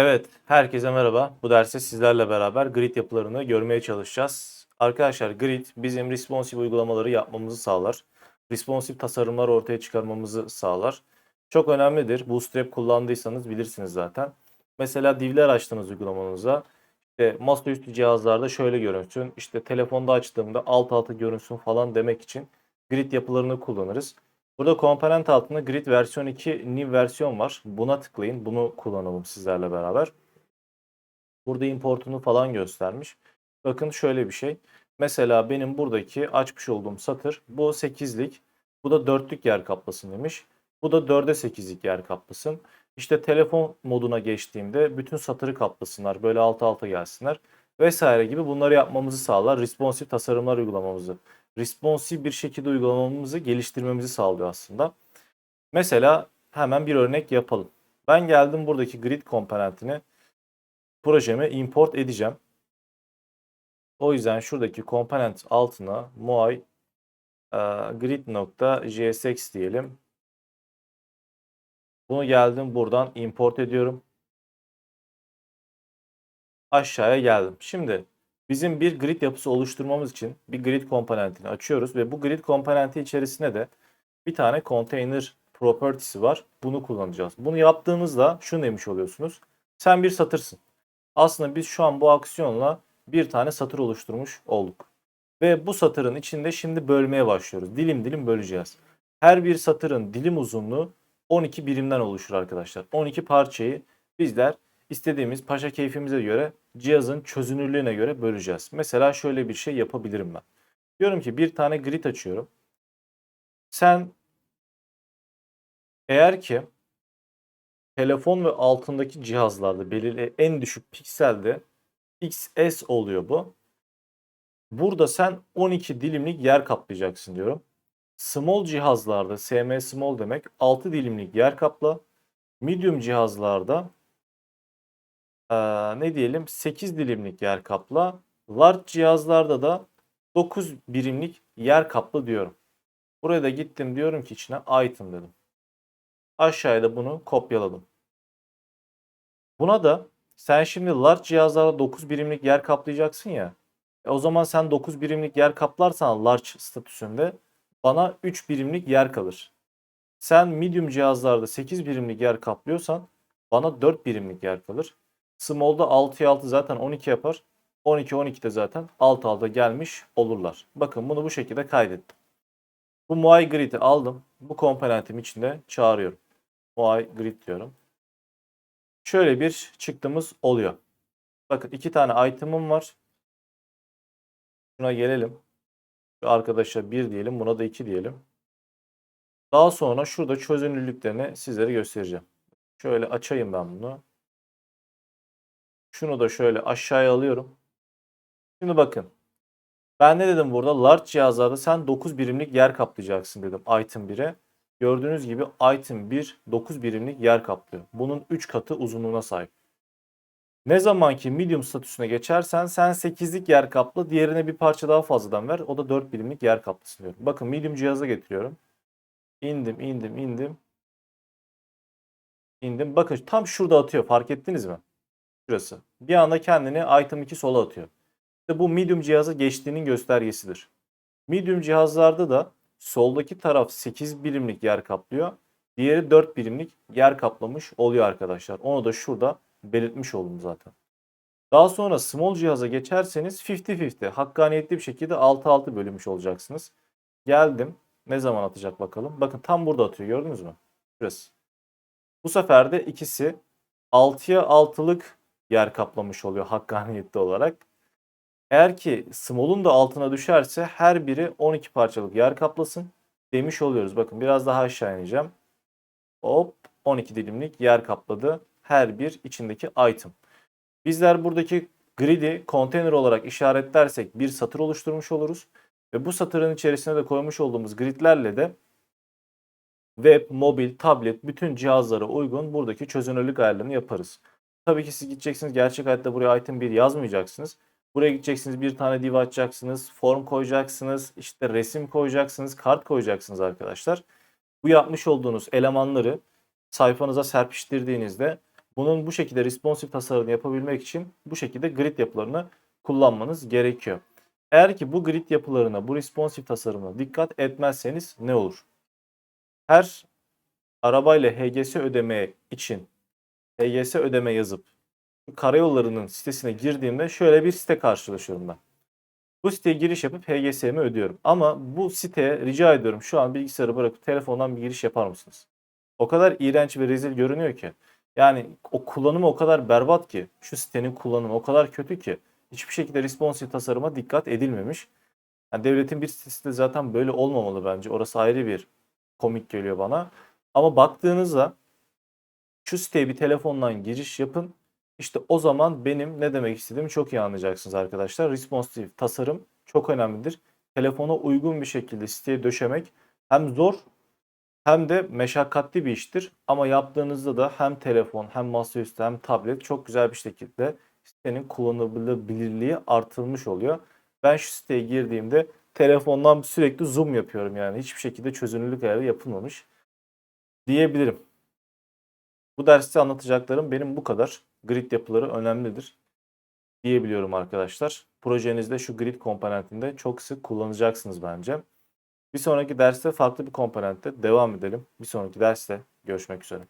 Evet, herkese merhaba. Bu derste sizlerle beraber grid yapılarını görmeye çalışacağız. Arkadaşlar grid bizim responsive uygulamaları yapmamızı sağlar. Responsive tasarımlar ortaya çıkarmamızı sağlar. Çok önemlidir. Bootstrap kullandıysanız bilirsiniz zaten. Mesela divler açtınız uygulamanıza. İşte masaüstü cihazlarda şöyle görünsün. İşte telefonda açtığımda alt alta görünsün falan demek için grid yapılarını kullanırız. Burada komponent altında grid versiyon 2 new versiyon var. Buna tıklayın. Bunu kullanalım sizlerle beraber. Burada importunu falan göstermiş. Bakın şöyle bir şey. Mesela benim buradaki açmış olduğum satır bu 8'lik. Bu da 4'lük yer kaplasın demiş. Bu da 4'e 8'lik yer kaplasın. İşte telefon moduna geçtiğimde bütün satırı kaplasınlar. Böyle alt alta gelsinler. Vesaire gibi bunları yapmamızı sağlar. Responsive tasarımlar uygulamamızı responsive bir şekilde uygulamamızı geliştirmemizi sağlıyor aslında. Mesela hemen bir örnek yapalım. Ben geldim buradaki grid komponentini projeme import edeceğim. O yüzden şuradaki komponent altına moi e, grid.jsx diyelim. Bunu geldim buradan import ediyorum. Aşağıya geldim. Şimdi Bizim bir grid yapısı oluşturmamız için bir grid komponentini açıyoruz ve bu grid komponenti içerisinde de bir tane container property'si var. Bunu kullanacağız. Bunu yaptığınızda şunu demiş oluyorsunuz. Sen bir satırsın. Aslında biz şu an bu aksiyonla bir tane satır oluşturmuş olduk. Ve bu satırın içinde şimdi bölmeye başlıyoruz. Dilim dilim böleceğiz. Her bir satırın dilim uzunluğu 12 birimden oluşur arkadaşlar. 12 parçayı bizler istediğimiz paşa keyfimize göre cihazın çözünürlüğüne göre böleceğiz. Mesela şöyle bir şey yapabilirim ben. Diyorum ki bir tane grid açıyorum. Sen eğer ki telefon ve altındaki cihazlarda belirli en düşük pikselde XS oluyor bu. Burada sen 12 dilimlik yer kaplayacaksın diyorum. Small cihazlarda SM small demek 6 dilimlik yer kapla. Medium cihazlarda ne diyelim 8 dilimlik yer kapla. Large cihazlarda da 9 birimlik yer kaplı diyorum. Buraya da gittim diyorum ki içine item dedim. Aşağıya da bunu kopyaladım. Buna da sen şimdi large cihazlarda 9 birimlik yer kaplayacaksın ya. E o zaman sen 9 birimlik yer kaplarsan large statüsünde bana 3 birimlik yer kalır. Sen medium cihazlarda 8 birimlik yer kaplıyorsan bana 4 birimlik yer kalır. Small'da 6'ya 6 zaten 12 yapar. 12 12'de zaten alt alta gelmiş olurlar. Bakın bunu bu şekilde kaydettim. Bu Muay Grid'i aldım. Bu komponentim içinde çağırıyorum. Muay Grid diyorum. Şöyle bir çıktığımız oluyor. Bakın iki tane item'ım var. Şuna gelelim. Şu arkadaşa 1 diyelim. Buna da 2 diyelim. Daha sonra şurada çözünürlüklerini sizlere göstereceğim. Şöyle açayım ben bunu. Şunu da şöyle aşağıya alıyorum. Şimdi bakın. Ben ne dedim burada? Large cihazlarda sen 9 birimlik yer kaplayacaksın dedim item 1'e. Gördüğünüz gibi item 1 9 birimlik yer kaplıyor. Bunun 3 katı uzunluğuna sahip. Ne zaman ki medium statüsüne geçersen sen 8'lik yer kaplı diğerine bir parça daha fazladan ver. O da 4 birimlik yer kaplasın diyorum. Bakın medium cihaza getiriyorum. İndim indim indim. İndim. Bakın tam şurada atıyor fark ettiniz mi? Şurası. Bir anda kendini item 2 sola atıyor. İşte bu medium cihaza geçtiğinin göstergesidir. Medium cihazlarda da soldaki taraf 8 birimlik yer kaplıyor. Diğeri 4 birimlik yer kaplamış oluyor arkadaşlar. Onu da şurada belirtmiş oldum zaten. Daha sonra small cihaza geçerseniz 50-50 hakkaniyetli bir şekilde 6-6 bölünmüş olacaksınız. Geldim. Ne zaman atacak bakalım. Bakın tam burada atıyor gördünüz mü? Şurası. Bu sefer de ikisi 6'ya 6'lık yer kaplamış oluyor hakkaniyetli olarak. Eğer ki small'un da altına düşerse her biri 12 parçalık yer kaplasın demiş oluyoruz. Bakın biraz daha aşağı ineceğim. Hop 12 dilimlik yer kapladı her bir içindeki item. Bizler buradaki grid'i container olarak işaretlersek bir satır oluşturmuş oluruz. Ve bu satırın içerisine de koymuş olduğumuz gridlerle de web, mobil, tablet bütün cihazlara uygun buradaki çözünürlük ayarlarını yaparız. Tabii ki siz gideceksiniz gerçek hayatta buraya item 1 yazmayacaksınız. Buraya gideceksiniz bir tane div açacaksınız, form koyacaksınız, işte resim koyacaksınız, kart koyacaksınız arkadaşlar. Bu yapmış olduğunuz elemanları sayfanıza serpiştirdiğinizde Bunun bu şekilde responsif tasarımını yapabilmek için bu şekilde grid yapılarını kullanmanız gerekiyor. Eğer ki bu grid yapılarına, bu responsif tasarımına dikkat etmezseniz ne olur? Her arabayla HGS ödeme için HGS ödeme yazıp karayollarının sitesine girdiğimde şöyle bir site karşılaşıyorum ben. Bu siteye giriş yapıp HGS'mi ödüyorum. Ama bu siteye rica ediyorum şu an bilgisayarı bırakıp telefondan bir giriş yapar mısınız? O kadar iğrenç ve rezil görünüyor ki. Yani o kullanımı o kadar berbat ki. Şu sitenin kullanımı o kadar kötü ki. Hiçbir şekilde responsive tasarıma dikkat edilmemiş. Yani devletin bir sitesi de zaten böyle olmamalı bence. Orası ayrı bir komik geliyor bana. Ama baktığınızda şu siteye bir telefondan giriş yapın. İşte o zaman benim ne demek istediğimi çok iyi anlayacaksınız arkadaşlar. Responsive tasarım çok önemlidir. Telefona uygun bir şekilde siteye döşemek hem zor hem de meşakkatli bir iştir. Ama yaptığınızda da hem telefon hem masaüstü hem tablet çok güzel bir şekilde sitenin kullanılabilirliği artırılmış oluyor. Ben şu siteye girdiğimde telefondan sürekli zoom yapıyorum yani. Hiçbir şekilde çözünürlük ayarı yapılmamış diyebilirim. Bu derste anlatacaklarım benim bu kadar. Grid yapıları önemlidir diyebiliyorum arkadaşlar. Projenizde şu grid komponentinde çok sık kullanacaksınız bence. Bir sonraki derste farklı bir komponentte devam edelim. Bir sonraki derste görüşmek üzere.